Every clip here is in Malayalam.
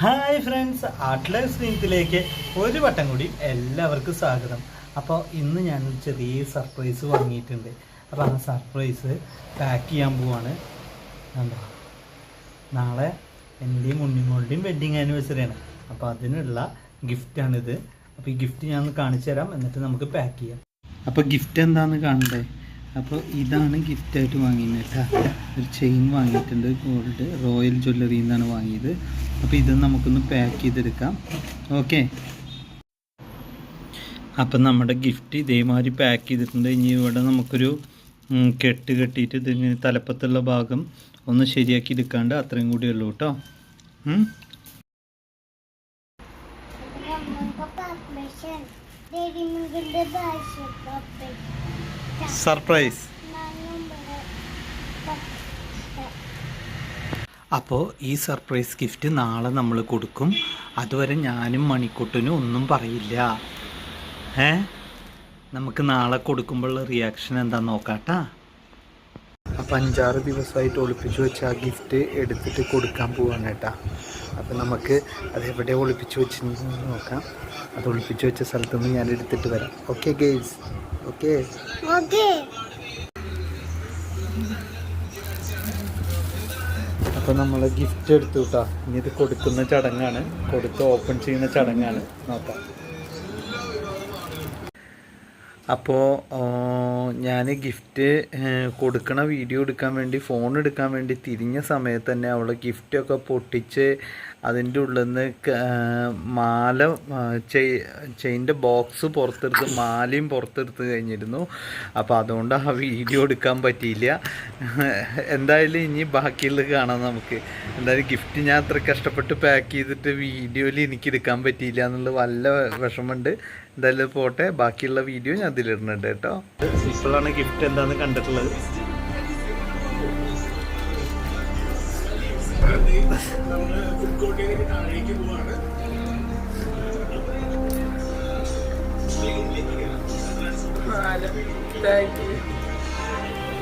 ഹായ് ഫ്രണ്ട്സ് ആട്ട്ലർ സ്നേഹത്തിലേക്ക് ഒരു വട്ടം കൂടി എല്ലാവർക്കും സ്വാഗതം. അപ്പോൾ ഇന്ന് ഞാൻ ചെറിയ സർപ്രൈസ് വാങ്ങിയിട്ടുണ്ട്. അപ്പോൾ ആ സർപ്രൈസ് പാക്ക് ചെയ്യാൻ പോവാണ്. എന്താ നാളെ എന്റെയും ഉണ്ണിമോളുടെയും വെഡ്ഡിങ് ആനിവേഴ്സറിയാണ് അപ്പോൾ അതിനുള്ള ഗിഫ്റ്റാണിത് അപ്പോൾ ഈ ഗിഫ്റ്റ് ഞാൻ ഒന്ന് കാണിച്ചു തരാം എന്നിട്ട് നമുക്ക് പാക്ക് ചെയ്യാം. അപ്പോൾ ഗിഫ്റ്റ് എന്താണെന്ന് കാണണ്ടേ? അപ്പോൾ ഇതാണ് ഗിഫ്റ്റായിട്ട് വാങ്ങിയത് കേട്ടോ. ഒരു ചെയിൻ വാങ്ങിയിട്ടുണ്ട് ഗോൾഡ് റോയൽ ജ്വല്ലറിയിൽ നിന്നാണ് വാങ്ങിയത്. അപ്പോൾ ഇത് നമുക്കൊന്ന് പാക്ക് ചെയ്തെടുക്കാം. ഓക്കെ അപ്പം നമ്മുടെ ഗിഫ്റ്റ് ഇതേമാതിരി പാക്ക് ചെയ്തിട്ടുണ്ട്. ഇനി ഇവിടെ നമുക്കൊരു കെട്ട് കെട്ടിയിട്ട് ഇതിന് തലപ്പത്തുള്ള ഭാഗം ഒന്ന് ശരിയാക്കി എടുക്കാണ്ട് അത്രയും കൂടി ഉള്ളൂ കേട്ടോ. സർപ്രൈസ് അപ്പോൾ ഈ സർപ്രൈസ് ഗിഫ്റ്റ് നാളെ നമ്മൾ കൊടുക്കും. അതുവരെ ഞാനും മണിക്കുട്ടനും ഒന്നും പറയില്ല. ഏ? നമുക്ക് നാളെ കൊടുക്കുമ്പോഴുള്ള റിയാക്ഷൻ എന്താ നോക്കാട്ടാ? അപ്പം അഞ്ചാറ് ദിവസമായിട്ട് ഒളിപ്പിച്ചു വെച്ച് ആ ഗിഫ്റ്റ് എടുത്തിട്ട് കൊടുക്കാൻ പോവാണ് കേട്ടാ. അപ്പം നമുക്ക് അതെവിടെ ഒളിപ്പിച്ചു വെച്ചിട്ടുണ്ടെന്ന് നോക്കാം. അത് ഒളിപ്പിച്ചു വെച്ച സ്ഥലത്തുനിന്ന് ഞാൻ എടുത്തിട്ട് വരാം. ഓക്കെ ഗെയ്സ് ഓക്കെ അപ്പോൾ നമ്മൾ ഗിഫ്റ്റ് എടുത്തു കിട്ടാ ഇനി ഇത് കൊടുക്കുന്ന ചടങ്ങാണ്. കൊടുത്ത് ഓപ്പൺ ചെയ്യുന്ന ചടങ്ങാണ്. നോക്കാം. അപ്പോൾ ഞാൻ ഗിഫ്റ്റ് കൊടുക്കണ വീഡിയോ എടുക്കാൻ വേണ്ടി ഫോൺ എടുക്കാൻ വേണ്ടി തിരിഞ്ഞ സമയത്ത് തന്നെ അവൾ ഗിഫ്റ്റൊക്കെ പൊട്ടിച്ച് അതിന്റെ ഉള്ളിൽ നിന്ന് മാല ചെയിന്റെ ബോക്സ് പുറത്തെടുത്ത് മാലയും പുറത്തെടുത്ത് കഴിഞ്ഞിരുന്നു. അപ്പോൾ അതുകൊണ്ട് ആ വീഡിയോ എടുക്കാൻ പറ്റിയില്ല. എന്തായാലും ഇനി ബാക്കിയുള്ളത് കാണാം നമുക്ക്. എന്തായാലും ഗിഫ്റ്റ് ഞാൻ അത്ര കഷ്ടപ്പെട്ട് പാക്ക് ചെയ്തിട്ട് വീഡിയോയിൽ എനിക്ക് എടുക്കാൻ പറ്റിയില്ല എന്നുള്ള വല്ല വിഷമമുണ്ട്. എന്തായാലും പോട്ടെ. ബാക്കിയുള്ള വീഡിയോ ഞാൻ അതിലിടുന്നുണ്ട് കേട്ടോ. ഇപ്പോഴാണ് ഗിഫ്റ്റ് എന്താണെന്ന് കണ്ടിട്ടുള്ളത്.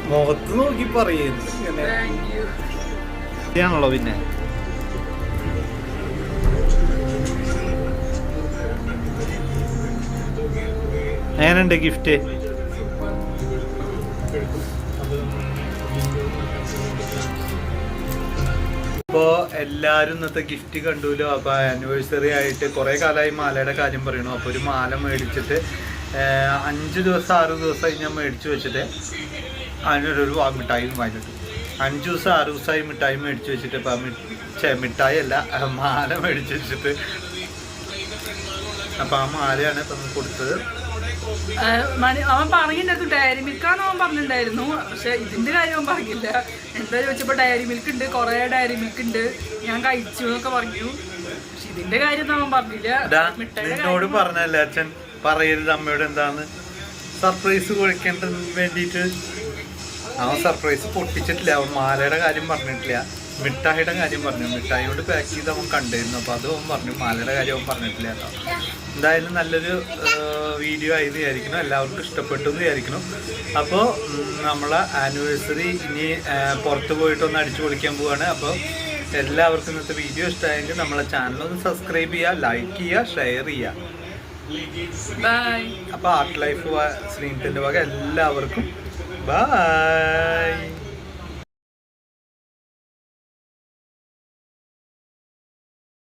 മുഖത്ത് നോക്കി പറയുന്നുള്ളോ പിന്നെ. എങ്ങനെയുണ്ട് ഗിഫ്റ്റ്? ഇപ്പോൾ എല്ലാവരും ഇന്നത്തെ ഗിഫ്റ്റ് കണ്ടുല്ലോ അപ്പോൾ ആനിവേഴ്സറി ആയിട്ട് കുറേ കാലമായി മാലയുടെ കാര്യം പറയണു. അപ്പോൾ ഒരു മാല മേടിച്ചിട്ട് അഞ്ച് ദിവസം ആറ് ദിവസമായി ഞാൻ മേടിച്ചു വെച്ചിട്ട് അതിനൊരു മിഠായി വാങ്ങിയിട്ട് അഞ്ച് ദിവസം ആറ് ദിവസമായി മിഠായി മേടിച്ച് വെച്ചിട്ട് ഇപ്പം മിഠായി അല്ല മാല മേടിച്ച് വെച്ചിട്ട്. അപ്പോൾ ആ മാലയാണ് ഇപ്പം കൊടുത്തത്. മണി അവൻ പറഞ്ഞിട്ടുണ്ടായിരുന്നു ഡയറി മിൽക്കാന്ന് അവൻ പറഞ്ഞിട്ടുണ്ടായിരുന്നു പക്ഷെ ഇതിന്റെ കാര്യം അവൻ പറഞ്ഞില്ല. എന്താ ചോദിച്ചപ്പോൾ ഡയറി മിൽക്ക് ഉണ്ട് കുറേ ഡയറി മിൽക്ക് ഉണ്ട്. ഞാൻ കഴിച്ചു എന്നൊക്കെ പറഞ്ഞു. പക്ഷെ ഇതിന്റെ കാര്യം അവൻ പറഞ്ഞില്ല. നിന്നോട് പറഞ്ഞല്ലേ അച്ഛൻ പറയരുത് അമ്മയോട് എന്താന്ന്. സർപ്രൈസ് കൊടുക്കേണ്ടതിന് വേണ്ടിയിട്ട്. അവൻ സർപ്രൈസ് പൊട്ടിച്ചിട്ടില്ല അവൻ മാലയുടെ കാര്യം പറഞ്ഞിട്ടില്ല. മിഠായിയുടെ കാര്യം പറഞ്ഞു. മിഠായിയോട് പാക്ക് ചെയ്ത് അവൻ കണ്ടിരുന്നു. അപ്പോൾ അത് അവൻ പറഞ്ഞു. മാലയുടെ കാര്യം അവൻ പറഞ്ഞിട്ടില്ല കേട്ടോ. എന്തായാലും നല്ലൊരു വീഡിയോ ആയി വിചാരിക്കണം എല്ലാവർക്കും ഇഷ്ടപ്പെട്ടു എന്ന് വിചാരിക്കണം അപ്പോൾ നമ്മളെ ആനിവേഴ്സറി ഇനി പുറത്ത് പോയിട്ടൊന്ന് അടിച്ചു പൊളിക്കാൻ പോവാണ്. അപ്പോൾ എല്ലാവർക്കും ഇന്നത്തെ വീഡിയോ ഇഷ്ടമായെങ്കിൽ നമ്മളെ ചാനൽ ഒന്ന് സബ്സ്ക്രൈബ് ചെയ്യുക ലൈക്ക് ചെയ്യുക ഷെയർ ചെയ്യുക. അപ്പോൾ ആർട്ട് ലൈഫ് ശ്രീനിത്തിന്റെ വക എല്ലാവർക്കും. ബൈ